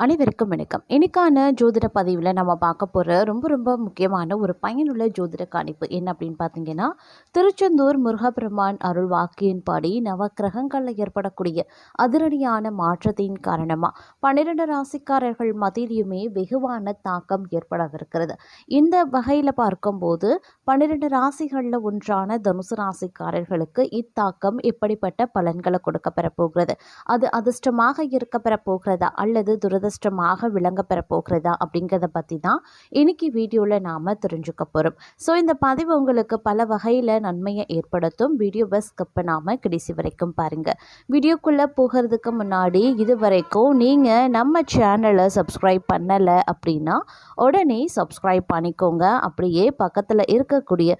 அனைவருக்கும் வணக்கம். இன்னைக்கான ஜோதிட பதிவில் நம்ம பார்க்க போகிற ரொம்ப ரொம்ப முக்கியமான ஒரு பயனுள்ள ஜோதிட கணிப்பு என்ன அப்படின்னு பார்த்தீங்கன்னா திருச்செந்தூர் முருகப்பெருமான் அருள் வாக்கியின்படி நவகிரகங்களில் ஏற்படக்கூடிய அதிரடியான மாற்றத்தின் காரணமாக பன்னிரண்டு ராசிக்காரர்கள் மத்தியிலுமே வெகுவான தாக்கம் ஏற்படவிருக்கிறது. இந்த வகையில் பார்க்கும்போது பன்னிரண்டு ராசிகளில் ஒன்றான தனுசு ராசிக்காரர்களுக்கு இத்தாக்கம் எப்படிப்பட்ட பலன்களை கொடுக்க பெறப்போகிறது அது அதிர்ஷ்டமாக இருக்க பெறப்போகிறதா அல்லது துரதிர்ஷ்டமாக விளங்க பெறப்போகிறதா அப்படிங்கிறத பற்றி தான் இன்னைக்கு வீடியோவில் நாம் தெரிஞ்சுக்க போகிறோம் ஸோ இந்த பதிவு உங்களுக்கு பல வகையில் நன்மையை ஏற்படுத்தும். வீடியோவை ஸ்கிப் பண்ணாமல் கடைசி வரைக்கும் பாருங்கள் வீடியோக்குள்ளே போகிறதுக்கு முன்னாடி இது வரைக்கும் நீங்கள் நம்ம சேனலை சப்ஸ்கிரைப் பண்ணலை அப்படின்னா உடனே சப்ஸ்கிரைப் பண்ணிக்கோங்க. அப்படியே பக்கத்தில் இருக்கக்கூடிய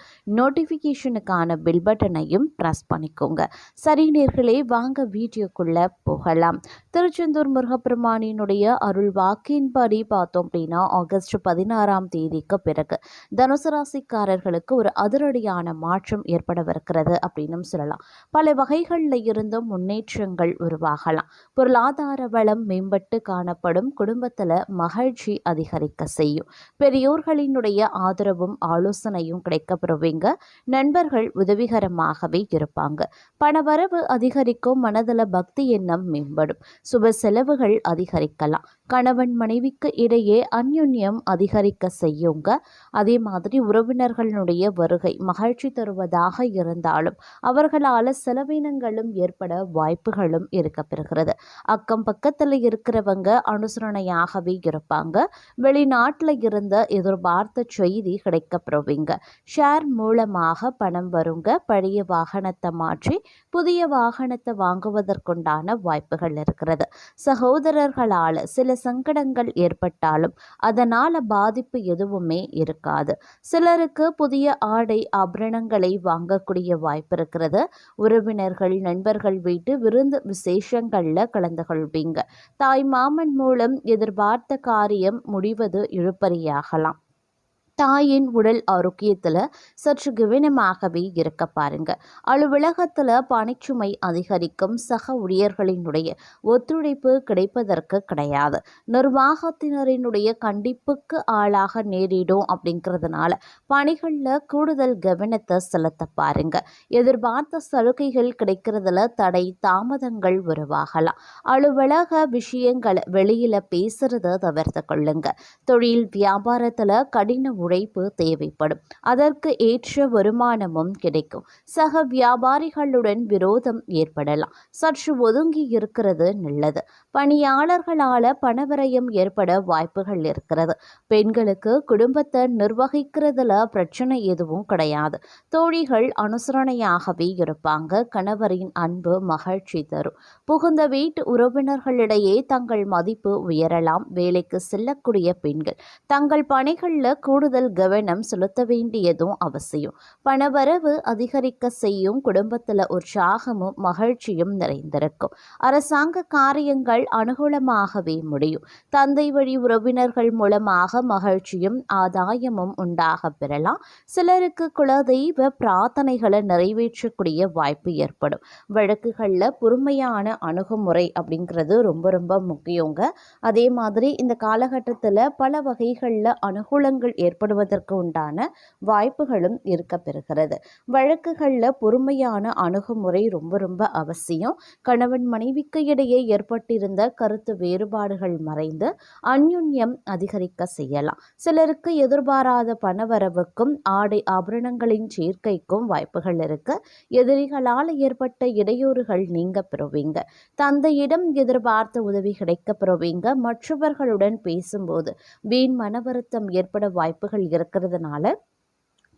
நோட்டிஃபிகேஷனுக்கான பில் பட்டனையும் ப்ரெஸ் பண்ணிக்கோங்க. சரி நேர்களே வாங்க வீடியோக்குள்ளே போகலாம். திருச்செந்தூர் முருகப்பெருமானினுடைய அருள் வாக்கின்படி பார்த்தோம் அப்படின்னா ஆகஸ்ட் பதினாறாம் தேதிக்கு பிறகு தனுசு ராசிக்காரர்களுக்கு ஒரு அதிரடியான மாற்றம் ஏற்படவிருக்கிறது அப்படின்னு சொல்லலாம். பல வகைகளில் இருந்தும் முன்னேற்றங்கள் உருவாகலாம். பொருளாதார வளம் மேம்பட்டு காணப்படும். குடும்பத்தில் மகிழ்ச்சி அதிகரிக்க செய்யும். பெரியோர்களினுடைய ஆதரவும் ஆலோசனையும் கிடைக்கப்பெறுவீங்க நண்பர்கள் உதவிகரமாகவே இருப்பாங்க. பணவரவு அதிகரிக்கும். மனதில் பக்தி எண்ணம் மேம்படும். சுப செலவுகள் அதிகரிக்கலாம். கணவன் மனைவிக்கு இடையே அந்யுன்யம் அதிகரிக்க செய்யுங்க. அதே மாதிரி உறவினர்களுடைய வருகை மகிழ்ச்சி தருவதாக இருந்தாலும் அவர்களால் செலவினங்களும் ஏற்பட வாய்ப்புகளும் இருக்கப்பெறுகிறது அக்கம் பக்கத்தில் இருக்கிறவங்க அனுசரணையாகவே இருப்பாங்க. வெளிநாட்டில் இருந்த எதிர்பார்த்த செய்தி கிடைக்கப்பெறுவீங்க. ஷேர் மூலமாக பணம் வருங்க. பழைய வாகனத்தை மாற்றி புதிய வாகனத்தை வாங்குவதற்குண்டான வாய்ப்புகள் இருக்கிறது. சகோதரர்களால் சில சங்கடங்கள் ஏற்பட்டாலும் அதனால் பாதிப்பு எதுவுமே இருக்காது. சிலருக்கு புதிய ஆடை ஆபரணங்களை வாங்கக்கூடிய வாய்ப்பு இருக்கிறது. உறவினர்கள் நண்பர்கள் வீட்டு விருந்து விசேஷங்களில் கலந்து கொள்வீங்க. தாய் மாமன் மூலம் எதிர்பார்த்த காரியம் முடிவது இழுப்பறியாகலாம் தாயின் உடல் ஆரோக்கியத்தில் சற்று கவனமாகவே இருக்க பாருங்க. அலுவலகத்தில் பணிச்சுமை அதிகரிக்கும் சக ஊழியர்களினுடைய ஒத்துழைப்பு கிடைப்பதற்கு கிடையாது. நிர்வாகத்தினரினுடைய கண்டிப்புக்கு ஆளாக நேரிடும் அப்படிங்கிறதுனால பணிகளில் கூடுதல் கவனத்தை செலுத்த பாருங்க. எதிர்பார்த்த சலுகைகள் கிடைக்கிறதுல தடை தாமதங்கள் உருவாகலாம். அலுவலக விஷயங்களை வெளியில் பேசுறதை தவிர்த்து கொள்ளுங்க. தொழில் வியாபாரத்தில் கடின உழைப்பு தேவைப்படும். அதற்கு ஏற்ற வருமானமும் கிடைக்கும். சக வியாபாரிகளுடன் விரோதம் ஏற்படலாம். சற்று ஒதுங்கி இருக்கிறது நல்லது. பணியாளர்களால் பணவிரயம் ஏற்பட வாய்ப்புகள் இருக்கிறது. பெண்களுக்கு குடும்பத்தை நிர்வகிக்கிறதுல பிரச்சனை எதுவும் கிடையாது. தோழிகள் அனுசரணையாகவே இருப்பாங்க. கணவரின் அன்பு மகிழ்ச்சி தரும். புகுந்த வீட்டு உறவினர்களிடையே தங்கள் மதிப்பு உயரலாம். வேலைக்கு செல்லக்கூடிய பெண்கள் தங்கள் பணிகளில் கூடுதல் கவனம் செலுத்த வேண்டியதும் அவசியம். பணவரவு அதிகரிக்க செய்யும் குடும்பத்தில் உற்சாகமும் மகிழ்ச்சியும் நிறைந்திருக்கும். அரசாங்க காரியங்கள் அனுகூலமாகவே முடியும். தந்தை வழி உறவினர்கள் மூலமாக மகிழ்ச்சியும் ஆதாயமும் உண்டாக பெறலாம். சிலருக்கு குலதெய்வ பிரார்த்தனைகளை நிறைவேற்றக்கூடிய வாய்ப்பு ஏற்படும். வழக்குகளில் பொறுமையான அணுகுமுறை அப்படிங்கிறது ரொம்ப ரொம்ப முக்கியங்க. அதே மாதிரி இந்த காலகட்டத்தில் பல வகைகளில் அனுகூலங்கள் ஏற்படும் ஏற்படுவதற்கு உண்டான வாய்ப்புகளும் இருக்க பெறுகிறது. வழக்குகளில் பொறுமையான அணுகுமுறை ரொம்ப ரொம்ப அவசியம். கணவன் மனைவிக்கு இடையே ஏற்பட்டிருந்த கருத்து வேறுபாடுகள் மறைந்து அந்யுன்யம் அதிகரிக்க செய்யலாம். சிலருக்கு எதிர்பாராத பணவரவுக்கும் ஆடை ஆபரணங்களின் சேர்க்கைக்கும் வாய்ப்புகள் இருக்கு. எதிரிகளால் ஏற்பட்ட இடையூறுகள் நீங்க பெறுவீங்க. தந்தையிடம் எதிர்பார்த்த உதவி கிடைக்க பெறுவீங்க. மற்றவர்களுடன் பேசும்போது வீண் மன வருத்தம் ஏற்பட வாய்ப்புகள் இருக்கிறதுனால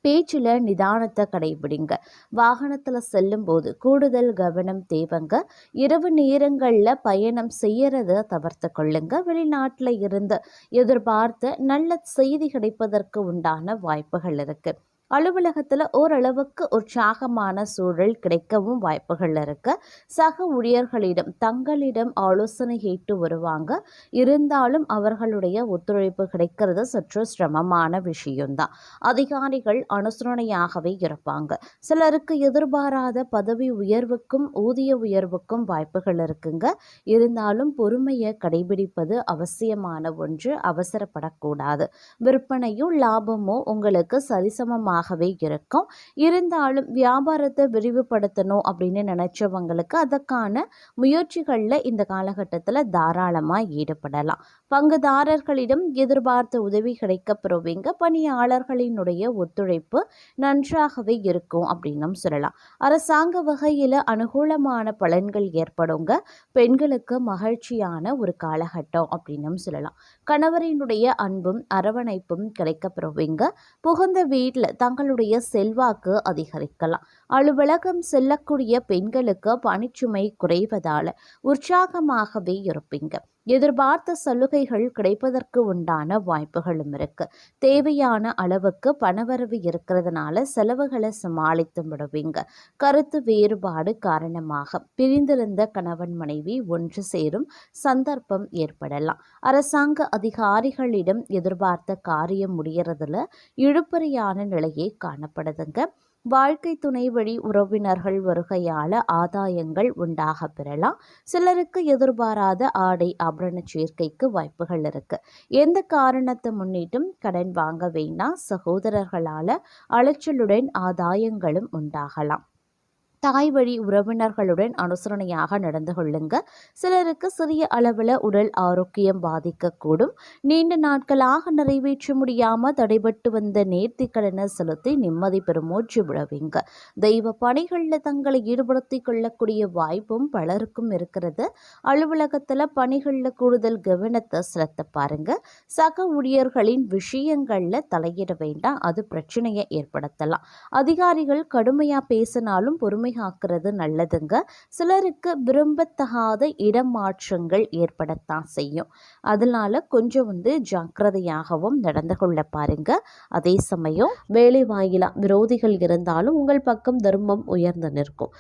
பேச்சில் நிதானத்தை கடைபிடிங்க. வாகனத்தில் செல்லும்போது கூடுதல் கவனம் தேவைங்க. இரவு நேரங்களில் பயணம் செய்யறத தவிர்த்து கொள்ளுங்க. வெளிநாட்டில் இருந்து எதிர்பார்த்த நல்ல செய்தி கிடைப்பதற்கு உண்டான வாய்ப்புகள் இருக்கு. அலுவலகத்தில் ஓரளவுக்கு உற்சாகமான சூழல் கிடைக்கவும் வாய்ப்புகள் இருக்கு. சக ஊழியர்களிடம் தங்களிடம் ஆலோசனை கேட்டு வருவாங்க. இருந்தாலும் அவர்களுடைய ஒத்துழைப்பு கிடைக்கிறது சற்று சிரமமான விஷயம்தான். அதிகாரிகள் அனுசரணையாகவே இருப்பாங்க. சிலருக்கு எதிர்பாராத பதவி உயர்வுக்கும் ஊதிய உயர்வுக்கும் வாய்ப்புகள் இருக்குங்க. இருந்தாலும் பொறுமையை கடைபிடிப்பது அவசியமான ஒன்று அவசரப்படக்கூடாது. விற்பனையும் லாபமும் உங்களுக்கு சரிசமமாக அதிகமாகவே இருக்கும். இருந்தாலும் வியாபாரத்தை விரிவுபடுத்தணும் அப்படின்னு நினைச்சவங்களுக்கு அதற்கான முயற்சிகளில் இந்த காலகட்டத்தில் தாராளமாக ஈடுபடலாம். பங்குதாரர்களிடம் எதிர்பார்த்த உதவி கிடைக்கப்பெறுவீங்க. பணியாளர்களினுடைய ஒத்துழைப்பு நன்றாகவே இருக்கும் அப்படின்னும் சொல்லலாம். அரசாங்க வகையில் அனுகூலமான பலன்கள் ஏற்படுங்க. பெண்களுக்கு மகிழ்ச்சியான ஒரு காலகட்டம் அப்படின்னும் சொல்லலாம். கணவரினுடைய அன்பும் அரவணைப்பும் கிடைக்கப்பெறுவீங்க. புகுந்த வீட்டில் தங்களுடைய செல்வாக்கு அதிகரிக்கலாம். அலுவலகம் செல்லக்கூடிய பெண்களுக்கு பணிச்சுமை குறைவதால் உற்சாகமாகவே இருப்பீங்க. எதிர்பார்த்த சலுகைகள் கிடைப்பதற்கு உண்டான வாய்ப்புகளும் இருக்கு. தேவையான அளவுக்கு பணவரவு இருக்கிறதுனால செலவுகளை சமாளித்து விடுவீங்க. கருத்து வேறுபாடு காரணமாக பிரிந்திருந்த கணவன் மனைவி ஒன்று சேரும் சந்தர்ப்பம் ஏற்படலாம். அரசாங்க அதிகாரிகளிடம் எதிர்பார்த்த காரியம் முடியறதுல இழுப்பறியான நிலையை காணப்படுதுங்க. வாழ்க்கை துணை வழி உறவினர்கள் வருகையால ஆதாயங்கள் உண்டாக பெறலாம். சிலருக்கு எதிர்பாராத ஆடை ஆபரண சேர்க்கைக்கு வாய்ப்புகள் இருக்கு. எந்த காரணத்தை முன்னிட்டும் கடன் வாங்க வேண்டாம் சகோதரர்களால் அலைச்சலுடன் ஆதாயங்களும் உண்டாகலாம். தாய் வழி உறவினர்களுடன் அனுசரணையாக நடந்து கொள்ளுங்க. சிலருக்கு சிறிய அளவில் உடல் ஆரோக்கியம் பாதிக்கக்கூடும். நீண்ட நாட்களாக நிறைவேற்ற முடியாமல் தடைபட்டு வந்த நேர்த்திக்கடனை செலுத்தி நிம்மதி பெருமூச்சு விடவிங்க. தெய்வ பணிகளில் தங்களை ஈடுபடுத்திக் கொள்ளக்கூடிய வாய்ப்பும் பலருக்கும் இருக்கிறது. அலுவலகத்தில் பணிகளில் கூடுதல் கவனத்தை செலுத்த பாருங்க. சக ஊழியர்களின் விஷயங்களில் தலையிட வேண்டாம். அது பிரச்சனையை ஏற்படுத்தலாம். அதிகாரிகள் கடுமையாக பேசினாலும் பொறுமை ஆக்குறது நல்லதுங்க. சிலருக்கு விரும்பத்தகாத இடமாற்றங்கள் ஏற்படத்தான் செய்யும். அதனால கொஞ்சம் வந்து ஜாக்கிரதையாகவும் நடந்து கொள்ள பாருங்க. அதே சமயம் வேலை வாயிலா விரோதிகள் இருந்தாலும் உங்கள் பக்கம் தர்மம் உயர்ந்து நிற்கும்.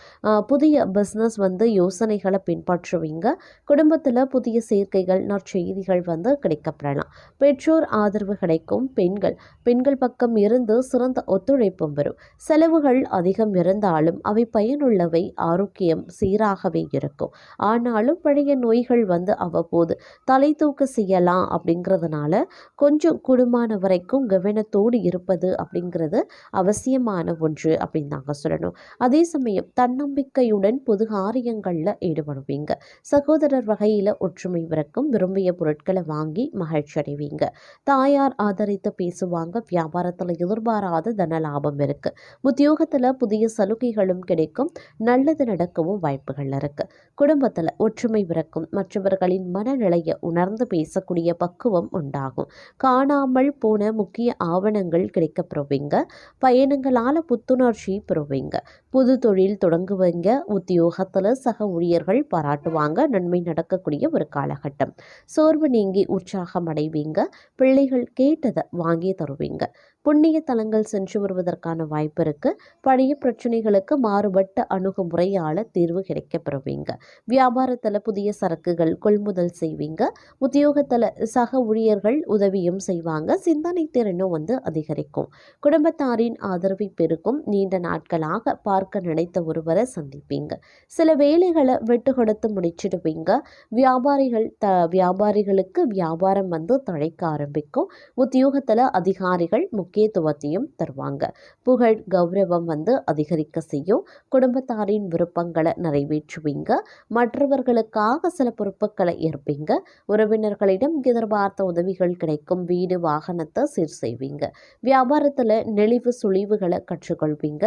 புதிய பிஸ்னஸ் வந்து யோசனைகளை பின்பற்றுவீங்க. குடும்பத்தில் புதிய சேர்க்கைகள் நற்செய்திகள் வந்து கிடைக்கப்படலாம். பெற்றோர் ஆதரவு கிடைக்கும். பெண்கள் பெண்கள் பக்கம் இருந்து சிறந்த ஒத்துழைப்பும் வரும். செலவுகள் அதிகம் இருந்தாலும் அவை பயனுள்ளவை ஆரோக்கியம் சீராகவே இருக்கும். ஆனாலும் பழைய நோய்கள் வந்து அவ்வப்போது தலை தூக்க செய்யலாம் அப்படிங்கிறதுனால கொஞ்சம் கூடுமான வரைக்கும் கவனத்தோடு இருப்பது அப்படிங்கிறது அவசியமான ஒன்று அப்படின்னு நாங்கள் சொல்லணும். அதே சமயம் தன்னம்பிக்கையுடன் பொது காரியங்களில் ஈடுபடுவீங்க. சகோதரர் வகையில் ஒற்றுமை விறக்கும் விரும்பிய பொருட்களை வாங்கி மகிழ்ச்சி அடைவீங்க. தாயார் ஆதரித்து பேசுவாங்க வியாபாரத்தில் எதிர்பாராத தன லாபம் இருக்கு. உத்தியோகத்தில் புதிய சலுகைகளும் கிடைக்கும். நல்லது நடக்கவும் வாய்ப்புகள் இருக்கு. குடும்பத்தில் ஒற்றுமை பிறக்கும் மற்றவர்களின் மனநிலையை உணர்ந்து பேசக்கூடிய பக்குவம் உண்டாகும். காணாமல் போன முக்கிய ஆவணங்கள் கிடைக்க பெறுவீங்க. பயணங்களால் புத்துணர்ச்சி பெறுவீங்க. புது தொழில் தொடங்குவீங்க உத்தியோகத்தில் சக ஊழியர்கள் பாராட்டுவாங்க நன்மை நடக்கக்கூடிய ஒரு காலகட்டம். சோர்வு நீங்கி உற்சாகம் அடைவீங்க பிள்ளைகள் கேட்டதை வாங்கி தருவீங்க. புண்ணிய தலங்கள் சென்று வருவதற்கான வாய்ப்பு இருக்கு. பழைய பிரச்சனைகளுக்கு மாறுபட்ட அணுகுமுறையால் தீர்வு கிடைக்க பெறுவீங்க. வியாபாரத்தில் புதிய சரக்குகள் கொள்முதல் செய்வீங்க. உத்தியோகத்தில் சக ஊழியர்கள் உதவியும் செய்வாங்க. சிந்தனை திறனும் வந்து அதிகரிக்கும். குடும்பத்தாரின் ஆதரவை பெருக்கும் நீண்ட நாட்களாக பார்க்க நினைத்த ஒருவரை சந்திப்பீங்க. சில வேலைகளை விட்டு கொடுத்து முடிச்சிடுவீங்க. வியாபாரிகள் த வியாபாரிகளுக்கு வியாபாரம் வந்து தழைக்க ஆரம்பிக்கும். உத்தியோகத்தில் அதிகாரிகள் முக்கியத்துவத்தையும் தருவாங்க. புகழ் கௌரவம் வந்து அதிகரிக்க செய்யும். குடும்பத்தாரின் விருப்பங்களை நிறைவேற்றுவீங்க. மற்றவர்களுக்காக சில பொறுப்புகளை ஏற்பீங்க. உறவினர்களிடம் எதிர்பார்த்த உதவிகள் கிடைக்கும். வீடு வாகனத்தை சீர் செய்வீங்க. வியாபாரத்தில் நெளிவு சுழிவுகளை கற்றுக்கொள்வீங்க.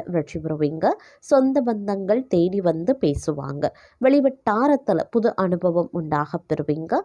வெற்றி பெறுவீங்க சொந்த பந்தங்கள் தேடி வந்து பேசுவாங்க. வெளிவட்டாரத்தில் புது அனுபவம் உண்டாக பெறுவீங்க.